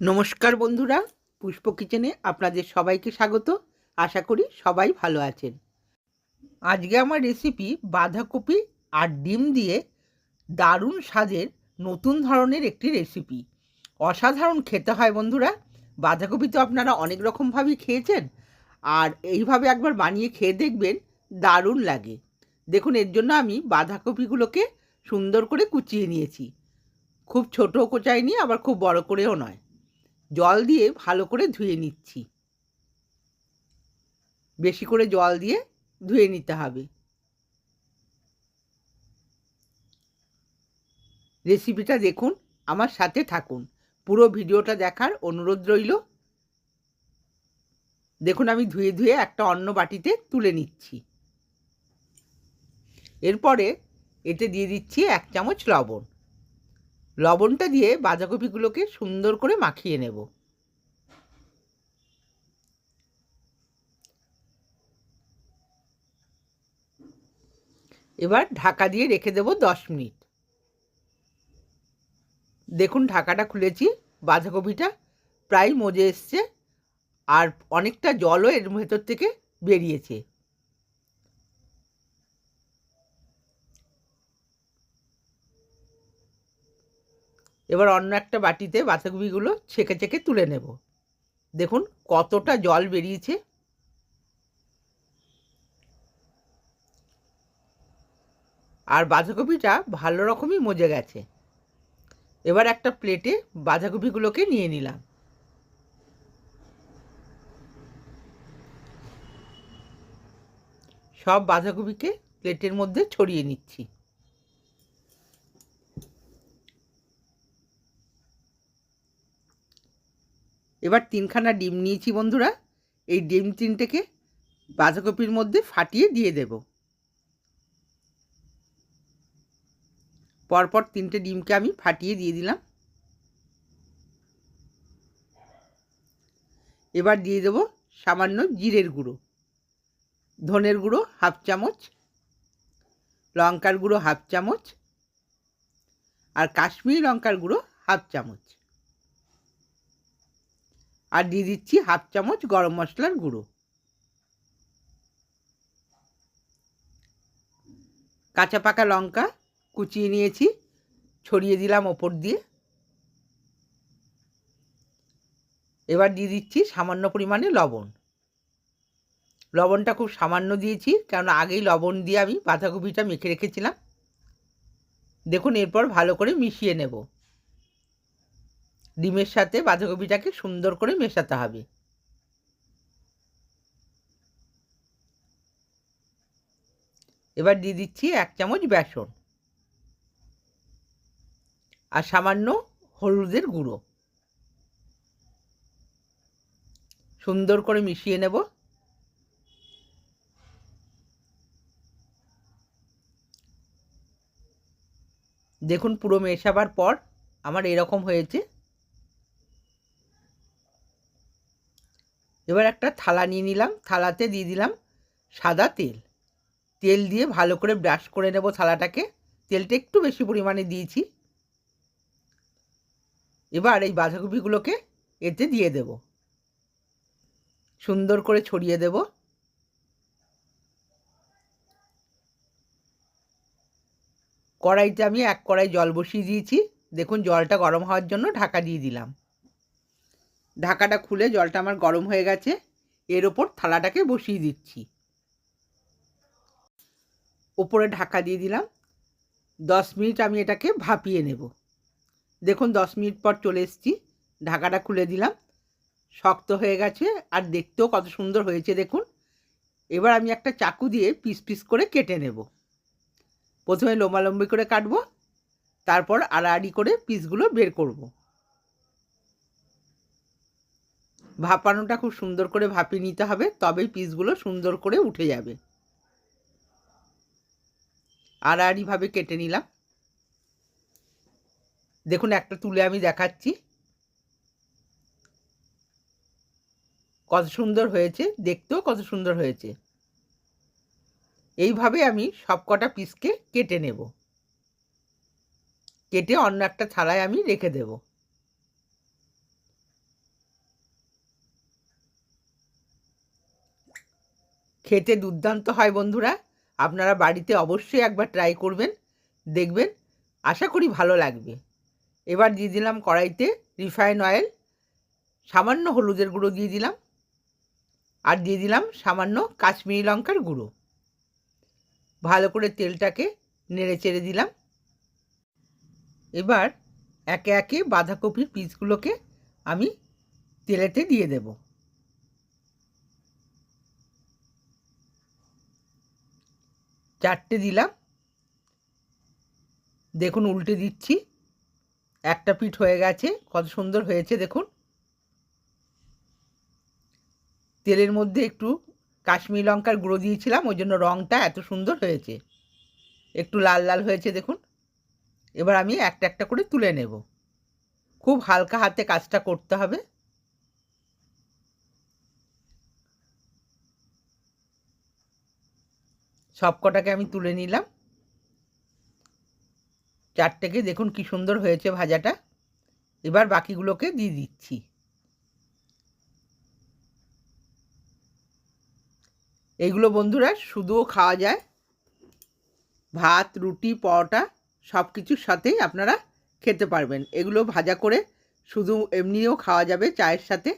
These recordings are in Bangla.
নমস্কার বন্ধুরা, পুষ্প কিচেনে আপনাদের সবাইকে স্বাগত। আশা করি সবাই ভালো আছেন। আজকে আমার রেসিপি বাঁধাকপি আর ডিম দিয়ে দারুণ স্বাদের নতুন ধরনের একটি রেসিপি অসাধারণ খেতে হয় বন্ধুরা। বাঁধাকপি তো আপনারা অনেক রকমভাবেই খেয়েছেন। আর এইভাবে একবার বানিয়ে খেয়ে দেখবেন দারুণ লাগে। দেখুন, এর জন্য আমি বাঁধাকপিগুলোকে সুন্দর করে কুচিয়ে নিয়েছি। খুব ছোটো কোচাইনি, আবার খুব বড় করেও নয়। জল দিয়ে ভালো করে ধুয়ে নিচ্ছি। বেশি করে জল দিয়ে ধুয়ে নিতে হবে। রেসিপিটা দেখুন, আমার সাথে থাকুন। পুরো ভিডিওটা দেখার অনুরোধ রইল। দেখুন, আমি ধুয়ে ধুয়ে একটা অন্য বাটিতে তুলে নিচ্ছি। এরপরে এতে দিয়ে দিচ্ছি এক চামচ লবণ। লবণটা দিয়ে বাঁধাকপিগুলোকে সুন্দর করে মাখিয়ে নেব। এবার ঢাকা দিয়ে রেখে দেব দশ মিনিট। দেখুন ঢাকাটা খুলেছি, বাঁধাকপিটা প্রায় মজে এসছে আর অনেকটা জলও এর ভেতর থেকে বেরিয়েছে। এবার অন্য একটা বাটিতে বাঁধাকপিগুলো ছেঁকে ছেঁকে তুলে নেব। দেখুন কতটা জল বেরিয়েছে। আর বাঁধাকপিটা ভালো রকমই মজে গেছে। এবার একটা প্লেটে বাঁধাকপিগুলোকে নিয়ে নিলাম। সব বাঁধাকপিকে প্লেটের মধ্যে ছড়িয়ে নিচ্ছি। এবার তিনখানা ডিম নিয়েছি বন্ধুরা, এই ডিম তিনটেকে বাঁধাকপির মধ্যে ফাটিয়ে দিয়ে দেব। পরপর তিনটে ডিমকে আমি ফাটিয়ে দিয়ে দিলাম। এবার দিয়ে দেব সামান্য জিরের গুঁড়ো, ধনের গুঁড়ো হাফ চামচ, লঙ্কার গুঁড়ো হাফ চামচ, আর কাশ্মীরি লঙ্কার গুঁড়ো হাফ চামচ। আর দিয়ে দিচ্ছি হাফ চামচ গরম মশলার গুঁড়ো। কাঁচা পাকা লঙ্কা কুচিয়ে নিয়েছি, ছড়িয়ে দিলাম ওপর দিয়ে। এবার দিয়ে দিচ্ছি সামান্য পরিমাণে লবণ। লবণটা খুব সামান্য দিয়েছি কারণ আগেই লবণ দিয়ে আমি বাঁধাকপিটা মেখে রেখেছিলাম। দেখুন এরপর ভালো করে মিশিয়ে নেব। ডিমের সাথে বাঁধাকপিটাকে সুন্দর করে মেশাতে হবে। এবার দিয়ে দিচ্ছি এক চামচ বেসন আর সামান্য হলুদের গুঁড়ো। সুন্দর করে মিশিয়ে নেব। দেখুন পুরো মেশাবার পর আমার এরকম হয়েছে। এবার একটা থালা নিয়ে নিলাম, থালাতে দিয়ে দিলাম সাদা তেল। তেল দিয়ে ভালো করে ব্রাশ করে নেব থালাটাকে। তেলটা একটু বেশি পরিমাণে দিয়েছি। এবার এই বাঁধাকপিগুলোকে এতে দিয়ে দেব। সুন্দর করে ছড়িয়ে দেব। কড়াইতে আমি এক কড়াই জল বসিয়ে দিয়েছি। দেখুন জলটা গরম হওয়ার জন্য ঢাকা দিয়ে দিলাম। ঢাকাটা খুলে জলটা আমার গরম হয়ে গেছে, এর ওপর থালাটাকে বসিয়ে দিচ্ছি। ওপরে ঢাকা দিয়ে দিলাম, দশ মিনিট আমি এটাকে ভাপিয়ে নেব। দেখুন, দশ মিনিট পর চলে এসেছি, ঢাকাটা খুলে দিলাম, শক্ত হয়ে গেছে আর দেখতেও কত সুন্দর হয়েছে, দেখুন। এবার আমি একটা চাকু দিয়ে পিস পিস করে কেটে নেব। প্রথমে লম্বালম্বি করে কাটবো, তারপর আড়াআড়ি করে পিসগুলো বের করব। ভাপানোটা খুব সুন্দর করে ভাপিয়ে নিতে হবে, তবেই পিসগুলো সুন্দর করে উঠে যাবে। আড়াআড়িভাবে কেটে নিলাম। দেখুন, একটা তুলে আমি দেখাচ্ছি। কত সুন্দর হয়েছে, দেখতেও কত সুন্দর হয়েছে। এইভাবে আমি সব কটা পিসকে কেটে নেব। কেটে অন্য একটা থালায় আমি রেখে দেব। খেতে দুর্দান্ত হয় বন্ধুরা। আপনারা বাড়িতে অবশ্যই একবার ট্রাই করবেন, দেখবেন, আশা করি ভালো লাগবে। এবার দিয়ে দিলাম কড়াইতে রিফাইন অয়েল সামান্য হলুদের গুঁড়ো দিয়ে দিলাম, আর দিয়ে দিলাম সামান্য কাশ্মীরি লঙ্কার গুঁড়ো। ভালো করে তেলটাকে নেড়ে চেড়ে দিলাম। এবার একে একে বাঁধাকপির পিসগুলোকে আমি তেলেতে দিয়ে দেব। চারটে দিলাম। দেখুন, উল্টে দিচ্ছি। একটা পিঠ হয়ে গেছে। কত সুন্দর হয়েছে, দেখুন। তেলের মধ্যে একটু কাশ্মীরি লঙ্কার গুঁড়ো দিয়েছিলাম, ওই জন্য রঙটা এত সুন্দর হয়েছে। একটু লাল লাল হয়েছে, দেখুন। এবার আমি একটা একটা করে তুলে নেব। খুব হালকা হাতে কাজটা করতে হবে। সব কটাকে আমি তুলে নিলাম। চারটেকে দেখুন কি সুন্দর হয়েছে ভাজাটা। এবার বাকিগুলোকে দিয়ে দিচ্ছি। এইগুলো বন্ধুরা, শুধুও খাওয়া যায়। ভাত, রুটি, পরোটা সব কিছুর সাথেই আপনারা খেতে পারবেন। এগুলো ভাজা করে শুধু এমনিও খাওয়া যাবে চায়ের সাথে।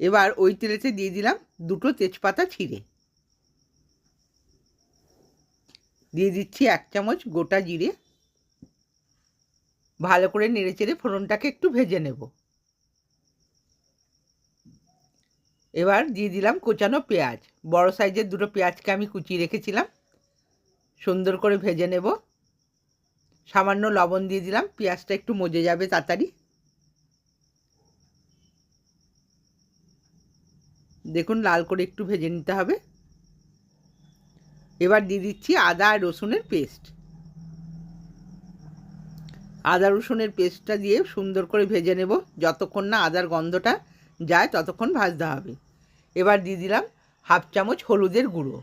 এবার ওই তেলেতে দিয়ে দিলাম দুটো তেজপাতা ছিঁড়ে। দিয়ে দিচ্ছি এক চামচ গোটা জিরে। ভালো করে নেড়ে চেড়ে ফোড়নটাকে একটু ভেজে নেব। এবার দিয়ে দিলাম কোচানো পেঁয়াজ। বড় সাইজের দুটো পেঁয়াজকে আমি কুচিয়ে রেখেছিলাম। সুন্দর করে ভেজে নেব। সামান্য লবণ দিয়ে দিলাম, পেঁয়াজটা একটু মজে যাবে তাড়াতাড়ি। দেখুন, লাল করে একটু ভেজে নিতে হবে। এবার দিয়ে দিচ্ছি আদা আর রসুনের পেস্ট। আদা রসুনের পেস্টটা দিয়ে সুন্দর করে ভেজে নেব। যতক্ষণ না আদার গন্ধটা যায়, ততক্ষণ ভাজতে হবে। এবার দিয়ে দিলাম হাফ চামচ হলুদের গুঁড়ো।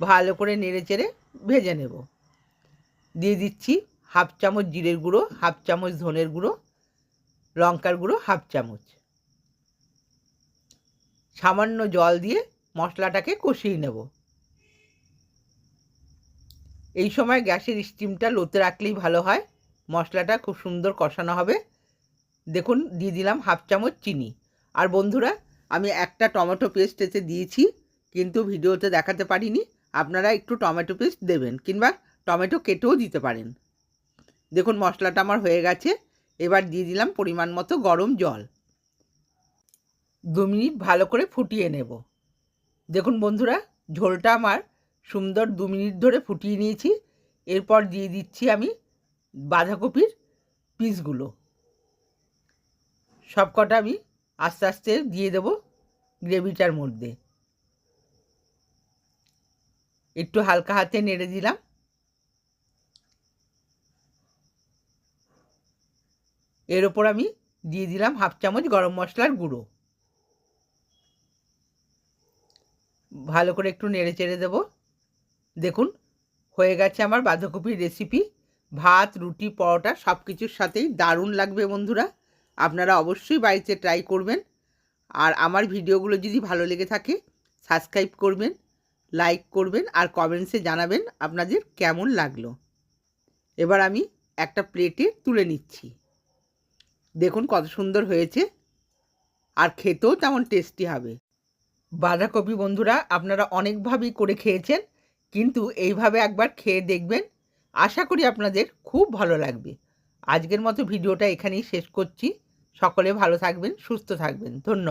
ভালো করে নেড়ে চেড়ে ভেজে নেব। দিয়ে দিচ্ছি হাফ চামচ জিরের গুঁড়ো, হাফ চামচ ধনের গুঁড়ো, লঙ্কার গুঁড়ো, হাফ চামচ। সামান্য জল দিয়ে মশলাটাকে কষিয়ে নেব। এই সময় গ্যাসের স্টিমটা লোতে রাখলেই ভালো হয়। মশলাটা খুব সুন্দর কষানো হবে। দেখুন, দিয়ে দিলাম হাফ চামচ চিনি। আর বন্ধুরা, আমি একটা টমেটো পেস্ট এতে দিয়েছি, কিন্তু ভিডিওতে দেখাতে পারিনি। আপনারা একটু টমেটো পেস্ট দেবেন, কিংবা টমেটো কেটেও দিতে পারেন। দেখুন, মশলাটা আমার হয়ে গেছে। এবার দিয়ে দিলাম পরিমাণ মতো গরম জল। দু মিনিট ভালো করে ফুটিয়ে নেব। দেখুন বন্ধুরা, ঝোলটা আমার সুন্দর দু মিনিট ধরে ফুটিয়ে নিয়েছি। এরপর দিয়ে দিচ্ছি আমি বাঁধাকপির পিসগুলো। সব কটা আমি আস্তে আস্তে দিয়ে দেব গ্রেভিটার মধ্যে। একটু হালকা হাতে নেড়ে দিলাম। এর ওপর আমি দিয়ে দিলাম হাফ চামচ গরম মশলার গুঁড়ো। ভালো করে একটু নেড়ে চেড়ে দেবো। দেখুন, হয়ে গেছে আমার বাঁধাকপির রেসিপি ভাত, রুটি, পরোটা সব কিছুর সাথেই দারুণ লাগবে বন্ধুরা। আপনারা অবশ্যই বাড়িতে ট্রাই করবেন। আর আমার ভিডিওগুলো যদি ভালো লেগে থাকে সাবস্ক্রাইব করবেন লাইক করবেন আর কমেন্টসে জানাবেন আপনাদের কেমন লাগল। এবার আমি একটা প্লেটে তুলে নিচ্ছি। দেখুন কত সুন্দর হয়েছে। আর খেতেও তেমন টেস্টি হবে। বাঁধাকপি বন্ধুরা, আপনারা অনেকভাবেই করে খেয়েছেন, কিন্তু এইভাবে একবার খেয়ে দেখবেন। আশা করি আপনাদের খুব ভালো লাগবে। আজকের মতো ভিডিওটা এখানেই শেষ করছি। সকলে ভালো থাকবেন, সুস্থ থাকবেন। ধন্যবাদ।